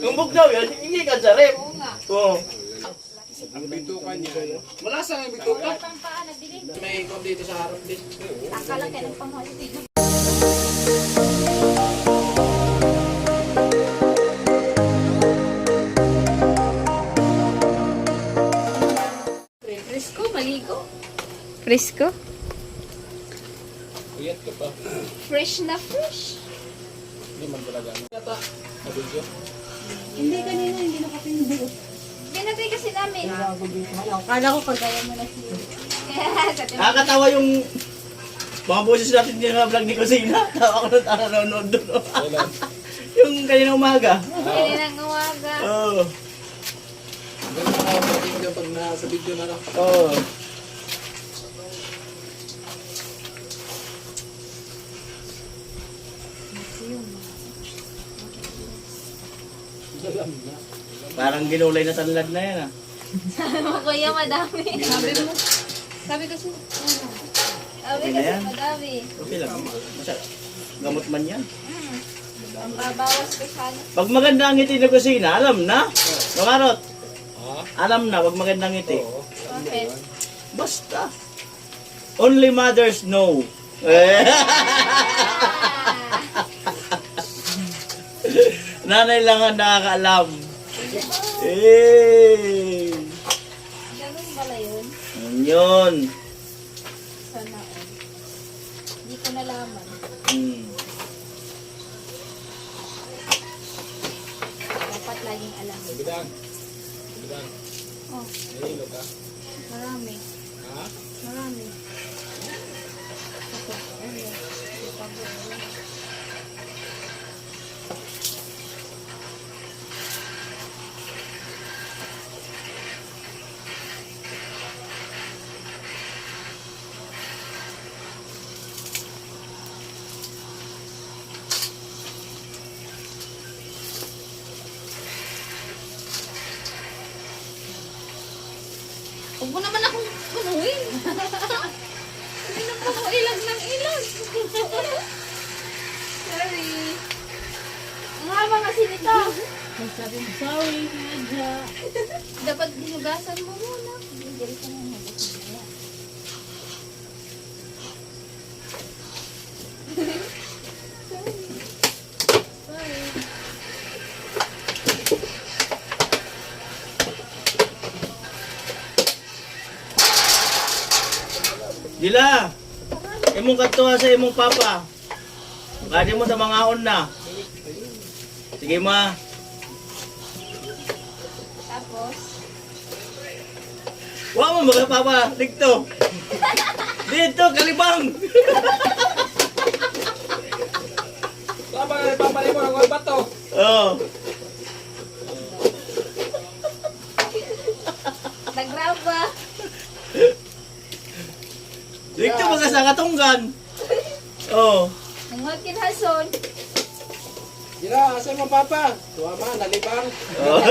Tumbok daw yan, hindi ka sa rep. Oo. Ang bituka niya. Malasa ang bituka. May ikot dito sa harap din. Akala ka ng. Fresco, maligo. Frisco? Uyat ka pa. Fresh na fresh. Hindi man talaga. Yata. Nabidyo. Hindi kanina, hindi nakapinubo. Binatay kasi namin. Kala ko kagaya mo na si... Nakakatawa yung mga boses natin din na vlog ni Kusina. Tawa ko na tara nanonood doon. Yung kanina umaga. Kanina ng umaga. Oo. Ganun na ako pag nasa video na lang. Oo. Parang ginulay na sanlad na yan ah. Ano kuya, madami. Sabi mo. Sabi kasi, Sabi Okay na kasi yan. madami. Okay lang. Masya, gamot man yan. Mm. Ang babawas ko sana. Pag maganda ang ngiti ni Kusina, alam na. Makarot, Ha? alam na pag maganda ang ngiti. Oo. Bakit? Basta. Only mothers know. Eh. Nanay lang ang nakakaalam. Eh. Ganun pala yun. Yun yun. Sana all. Hindi ko nalaman. Hmm. Dapat laging alam. Bidang. Bidang. Oh, May ilo ka. marami. Ha? Marami. Ako, ano, ipag- Huwag mo naman akong punuin. Hindi na po ilag ng ilag. Sorry. Ang haba kasi nito. Sabi mo, sorry. Dapat dinugasan mo muna. Bigyan ka na Dila. Imong katuwa sa imong papa. Gadi mo sa mga on na. Sige ma. Tapos, Wa mo mga papa. Dito. Dito, kalibang. Tama na papalay mo ang bato. Oh. nag-grab ba? Dito mga sa katunggan. Oh. Nangod kinhason. Gira, asa mo papa? Tuwa ma, nalibang. oh.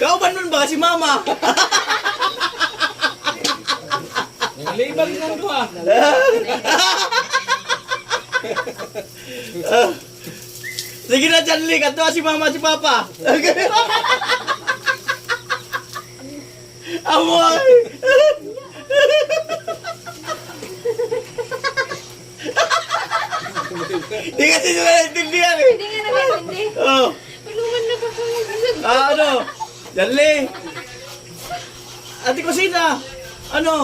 Kauban nun ba si mama? Nalibang lang tuwa. Ah. Sige na, Chanli. Katuwa si mama si papa. Amoy. Hindi kasi sila naintindihan eh. Hindi nga nag-intindi. Oh. Tulungan na ba kayo? Ah, ano? Chanli. Ate Kusina. Ano?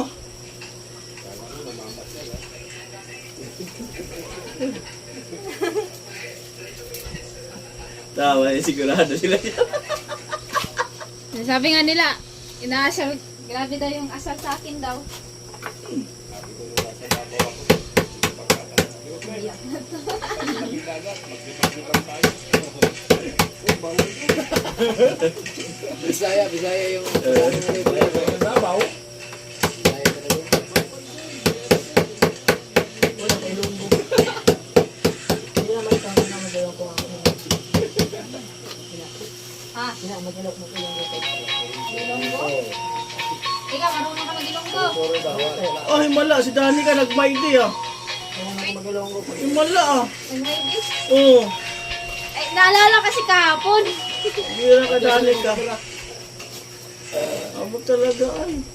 Tawa eh, sigurado sila yan. Sabi nga nila, inaasar, grabe daw yung asar sa akin daw. Bisaya, Bisaya yung... Nabaw. Bisaya talaga. Ha? Ilonggo? Ikaw, marunong ka mag-ilonggo? Oh, himala. Si Dani ka nag-mighty ah. Himala ah. Nag-ladies? Oo. Ay, Naalala kasi kahapon. Bira ka dali ka. Abo talaga ay.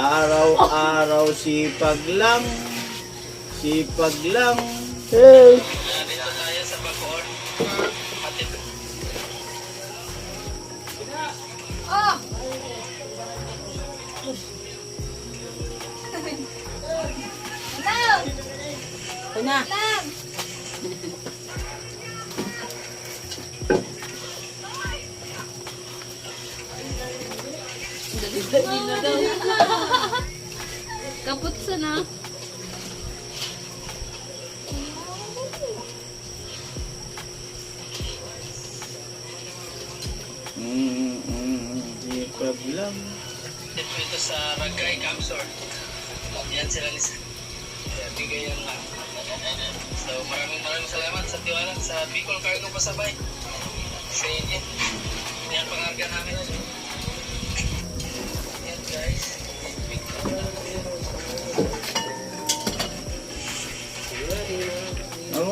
Araw-araw sipag lang. Sipag lang. Hey! Oh! Lam! Una. Lam! Kaput sa na. Mm, mm, lang. Dito sa Ragay Camsor. Yan sila ni bigay yan lang. So maraming maraming salamat sa tiwala sa Bicol Cargo Pasabay. Sa inyo.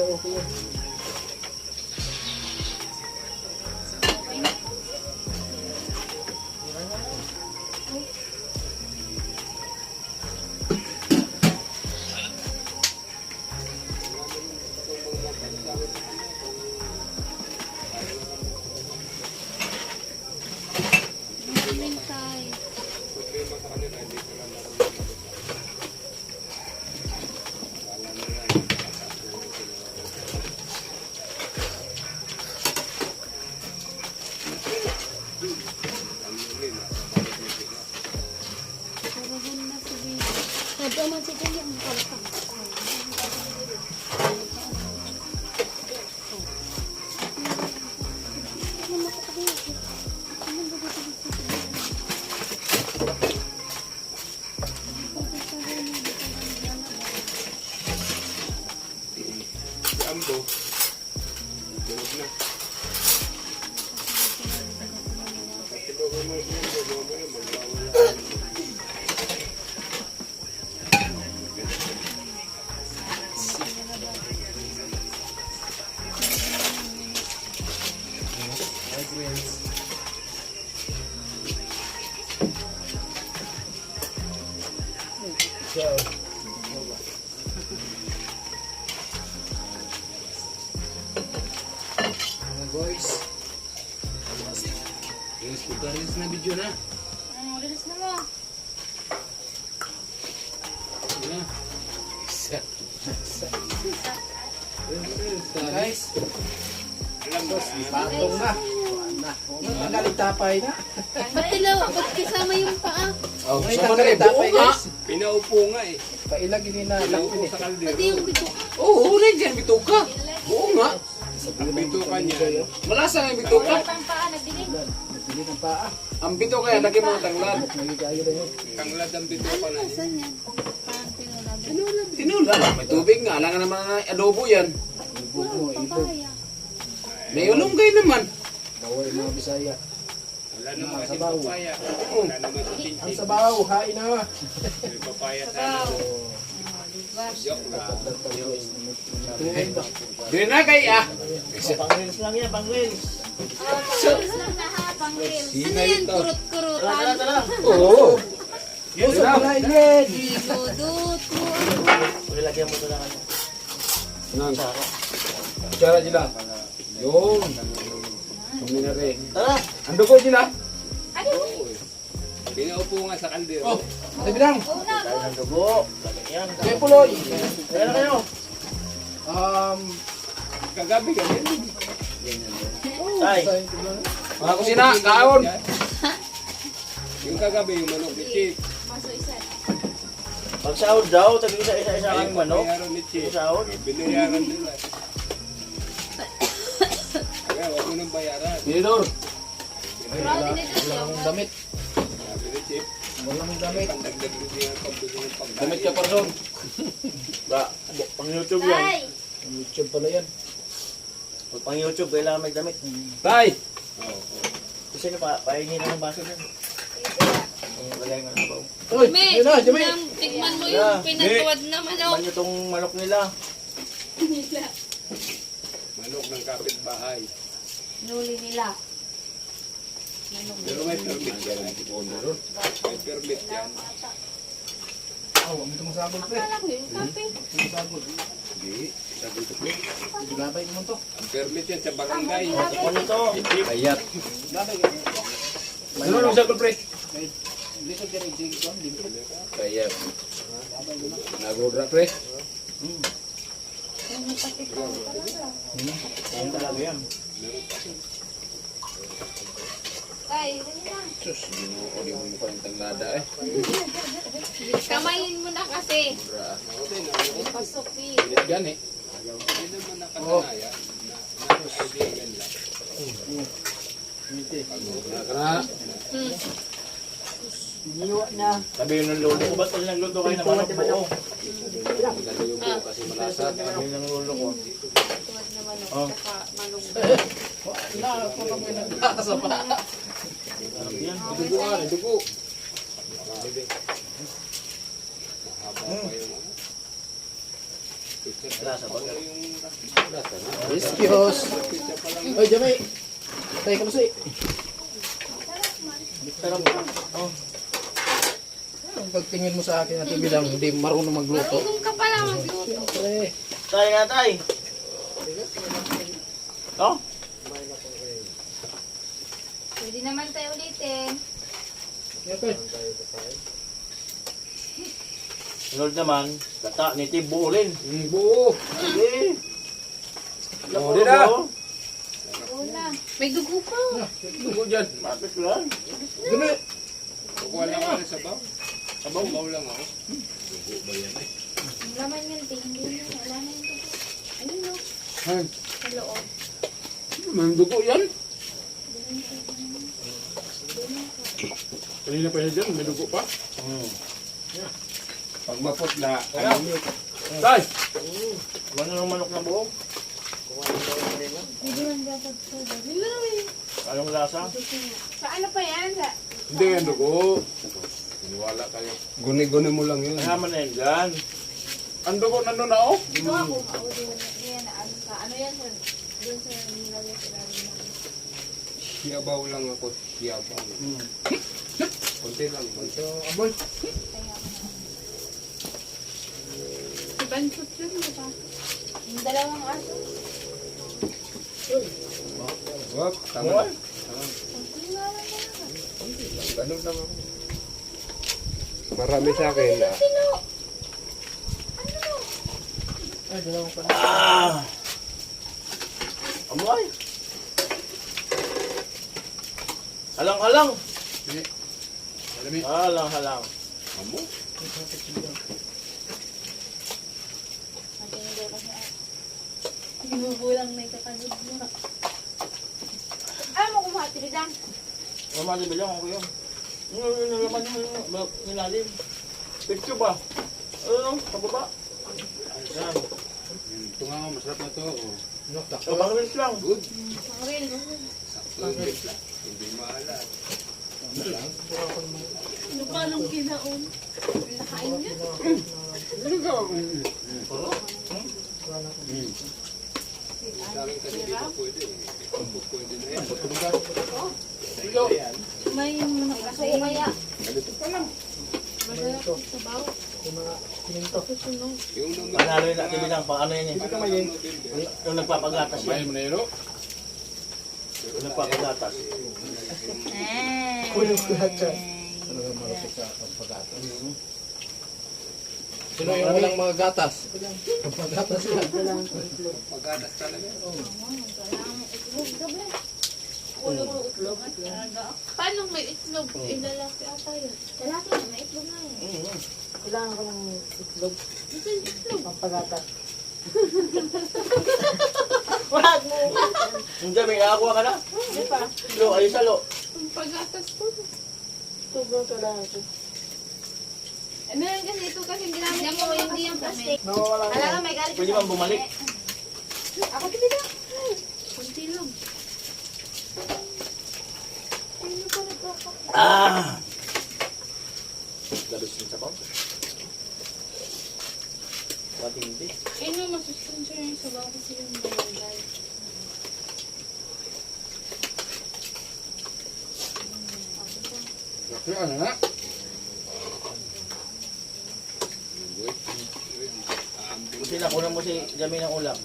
Okay Nadto man si Kuya ang egg wheels. So, mga boys, Rilis ko ka, na video na. Ano, rilis na mo. Guys, alam mo, si patong na. Na. Ang galing tapay na. Ba't ilaw? Ba't kasama yung paa? Oh, May tanggalin tapay guys. Pinaupo nga eh. Pailag ini na lang Pinaupo sa eh. kaldero. Pati yung bito. Oo, oh, nandiyan bituka. Oo nga. Ang bituka niya. Malasa ang bituka. Wala pang paa, nagdilig. Nagpili ng paa. Ang bituka yan, lagi mga tanglad. Nagigaya na yun. Tanglad ang bituka na niya. Saan yan? Parang pinulaban. Tinula lang. May tubig nga. Alangan naman na adobo yan. Ibog mo. Papaya. May ulunggay naman. Yung mga Bisaya. Wala naman kasi papaya. Wala naman sa Ang sabaw, hain na. May papaya Sabaw. Tuwing ba? Dili na kay ah. Pang-reels lang yan, pang-reels. Oh, pang-reels lang na ha, pang-reels. Ano yan? Kurut-kurutan. Oo. Yes, wala Ingrid. Dudut mo. Lagyan mo ito ng ano. Cara sila. Yung. Kami na rin. Tara! Ando ko sila. Ano? Pinaupo nga sa kaldero. Oh, sabi lang. Una, Tayo ng dugo. Kaya puloy. Kaya na kayo. Um, Kagabi ka din. Tay. Mga kusina, kaon. Yung kagabi, yung manok Chief. maso isa. Pag sahod daw, tabi isa isa isa ang manok. Binayaran ni Chief. Sahod. Binayaran nila. Bayaran. Tinidor. Proud din ito siya. Walang damit. Walang damit. Damit ka person. Ba, pang YouTube yan. Ay! YouTube pala yan. Pag pang YouTube, kailangan may damit. Tay! Kasi na pa, pahingin na ng baso yan. Lagay mo na ba? Uy, yun na, Jimmy. tignan- tignan mo yung pinatuwad na manok. Man yung manok nila. Manok ng kapitbahay. Nuli nila. Pero may permit yan. May permit yan. Oh, ang itong sagol pre. Akala ko yung kape. Ang sagol. Hindi. Sabi ko, Gabay mo to. Ang permit yan sa barangay. Ano to? Bayat. Gabay. Ano pre? Ka rin, sige ko. Hindi ko. Bayat. Nagodra pre. Ayun talaga yan. Ay, dali na. Sus, ginuuli mo pa yung tanglada eh. Kamayin mo na kasi. Bra. Pasok eh. Yan eh. Hindi naman nakatanaya. Na nakakaibigan lang. Nakakana. Sabi yun ng lolo ko, ba't kasi nagluto kayo ng manok buo? Maganda yung buo kasi malasat. Sabi yun ng lolo ko. Tuwad na manok. Oh. Saka manok. Yan. Duguan, dugo. Wala sa bagal. Excuse. Oy, Jimmy. Tayo ka kasi. Sarap. Oh. Pagtingin mo sa akin at bilang hindi marunong magluto. Marunong ka pala magluto. Pre, Tay nga tay. Oh? Pwede naman tayo ulitin. Yepe. Sunod naman, kata ni buo. Sige. Oh, di na. Una. May dugo pa. Dugo dyan. Mapit lang. Jimmy. Kukuha lang ako baw. Sabaw, baw lang ako. Ang laman yun, tingin yun. Wala na yung dugo. Ayun no. Ay, Sa loob. may dugo yan. Kanina pa dyan, may dugo pa. Hmm. Pag maputla, ano? Tay! Ano ng manok na buo? Pwede man dapat eh. Anong lasa? Sa ano pa yan? Sa... Hindi yan dugo. Iniwala kayo. Guni-guni mo lang yun. Kasama na yan dyan. Ang dugo nandun na oh. Ito ako. Ako din. Yan. Ano. Ano yan? Sa... Doon sa nilagay sa lalim ng... Siyabaw lang ako. Siyabaw. Hmm. Kunti lang. So, aboy. Si Banchot yun, di ba? Yung dalawang aso. Wag, tama na. Kunti nga lang naman. Ganun lang ako. Marami sa akin ah. Sino? Ano? Ay, dalawang pa. Ah! Amoy. Halang-halang. Sige. Malami. Halang-halang. Amo. Binubulang may kakanod mo. Ay, mo kumati rin lang. Mama, di bilang ako yun. Yung yung nalaman yung nilalim. Picture ba? Ano, sa baba. Yan. Ito nga ako, masarap na to. oh. No, So, takto. rin lang. Good. Ang real. Sakto yung lang. Hindi maalat. Ano pa nung kinaon? Nakain niya. Ano ka? Mm. Sa akin kasi di pa pwede. eh. Pag pwede na yan. May mga kasi kaya. Ganito pa lang. Masarap sa baw. Susunog. Yung nung Panalo yun natin bilang, pang ano yun eh. Ano? Yung- Yung nagpapagatas yan. yun, oh. Yung nagpapagatas. Kulong lahat siya. Talagang marupit sa paggatas. Sino yung walang mga gatas? Paggatas lang. Pagkatas talaga. Paano may itlog? Ilalaki ata yun. Lalaki na, may itlog na yun. Mm. Kailangan ko ng itlog. Ito yung itlog. Pampagatas. Wag mo. Hindi, may nakakuha ka na. Di pa? Lo, ayos sa lo. Ang pagatas po. Itlog kailangan ko. Eh, meron kasi ito kasi ginamit ko, hindi yung plastic. Nawawala ko. Alam ka, may galit Pwede bang bumalik? Ako din na. Kunti lang. Ano pa nagkaka? Ah! Labis yung sabaw. Pati hindi. Eh, no, masustansya yung sabaw kasi yung dalay. Kasi ano na? Buti na, kunan mo si Jami ng ulam.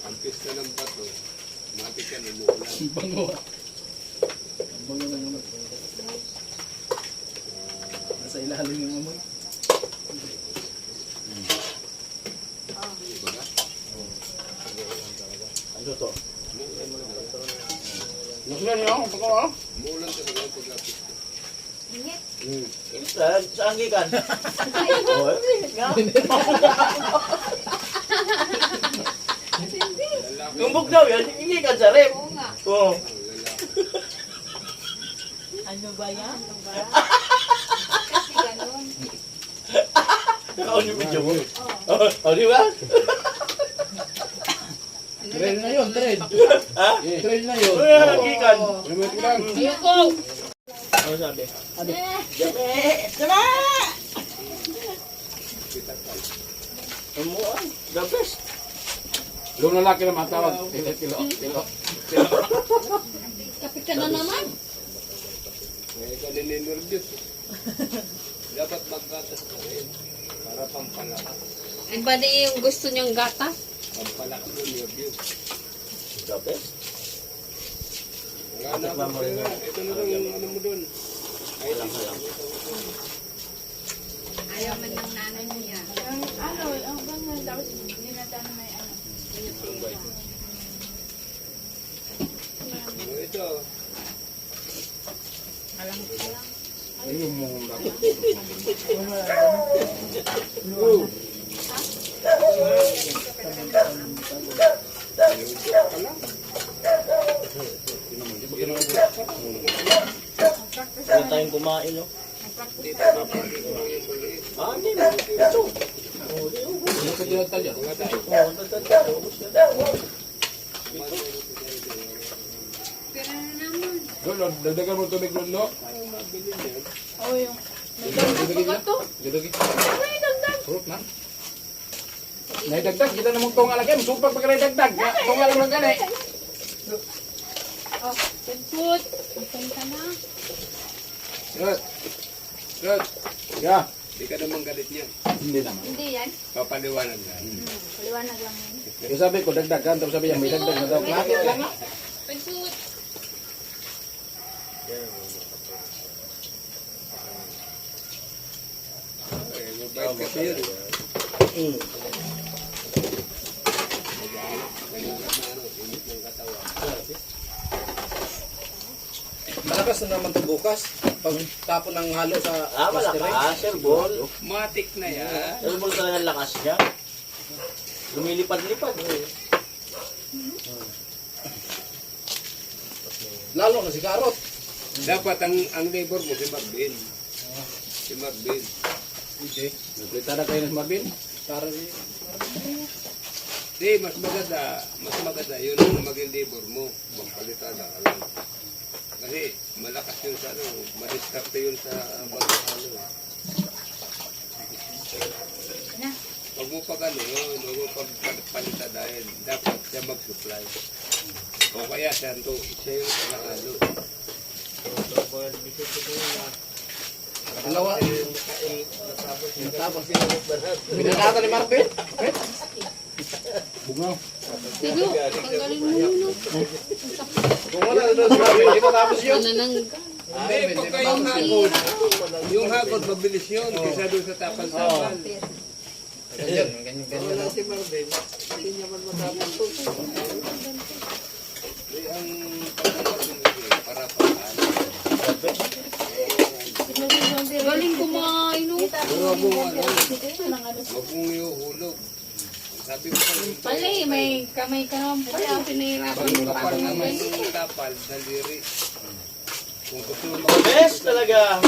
Ang pista ng bato, matik yan umuulan. Bango. Bango na naman. Nasa ilalim yung amoy. Ano to? Nasulan niyo ako, pagkaw ah. Umuulan talaga ang pagkapista. Init. Hmm. Sa, sa anggikan. Oh, eh, nga. Yung bugnaw yan, anggikan sa rep. Oo nga. Oo. Lalaki. Ano ba yan? Kasi ganun. Nakaon yung video mo. Oh, oh, di ba? Trail na yun, trail. Ha? Eh, Trail na yun. Uy, ano lang? Ayoko! Ano sabi? Eh, Jami! Jami! Ano mo? The best. Yung lalaki na matawag. Tilo, tilo, tilo. kapit ka na naman. Ngayon ka nininurdyos. Dapat maggatas ka rin. Para pampalakas. Iba na yung gusto niyang gata. Pampalakas ng nervyos. The best. Wala na ako. Ito na lang yung ano mo doon. Ay, Walang halang. Ayaw man ng nanay niya. Ang ano, ang ganyan, tapos dinata na may ito? Alam ko lang. Ayun mo ang dapat. Huwag tayong kumain, no? Ah, hindi mo. Ito. Oh, oh. Ano? Oh. Doon, dagdagan mo tubig no? Oh, yung... Nagdagdag pa to. Dilagi. Ay, dagdag. Fruit na. Naidagdag, kita namang tunga lagi. Masupag pa ka naidagdag. Tunga lang lang gani. Oh, good food. Isang ka na. Good. Good. Yeah. Hindi ka naman galit niya. Hindi naman. Hindi yan. Papaliwanag na. Hmm. Paliwanag lang yan. Yung sabi ko, dagdagan. Tapos sabi niya, may dagdag na daw. Bakit lang nga? Pagsuot. Eh, mabait ka pa yun. Mm. Malakas na naman ito bukas. Pag tapon ng halo sa Ah, malakas, sir, ball. Matik na yan. Sir, ball talaga lakas siya. Lumilipad-lipad. eh. Lalo na si Karot. Dapat ang ang labor mo si Marvin. Si Marvin. Hindi. Nagkita na kayo ng Marvin. Para si... Di, mas maganda, mas maganda yun ang maging labor mo. Magpalitan na ka lang. Kasi malakas yun sa ano, madiskarte yun sa baghalo. Huwag mo pag ano yun, huwag mo pag palitan dahil dapat siya mag-supply. O kaya siya, to, siya yung panakalo. Dalawa. Tapos Binanata ni Marvin. Bungaw. Sige, tanggalin mo yun. Kung wala na hindi matapos yun. Hindi, pagka yung hagod, yung hagod mabilis yun, kaysa doon sa tapal-tapal. Ganyan, ganyan, ganyan. Wala si Marvin. Hindi niya man matapos to. Di, ang pagkakaroon nito, para paano. Galing kumain, no? Huwag mong ano, mong iuhulog. Sabi ko Pali, may kamay ka naman pala. Pinahirapan mo pa kapal naman yung tapal, daliri. Kung gusto mo best talaga.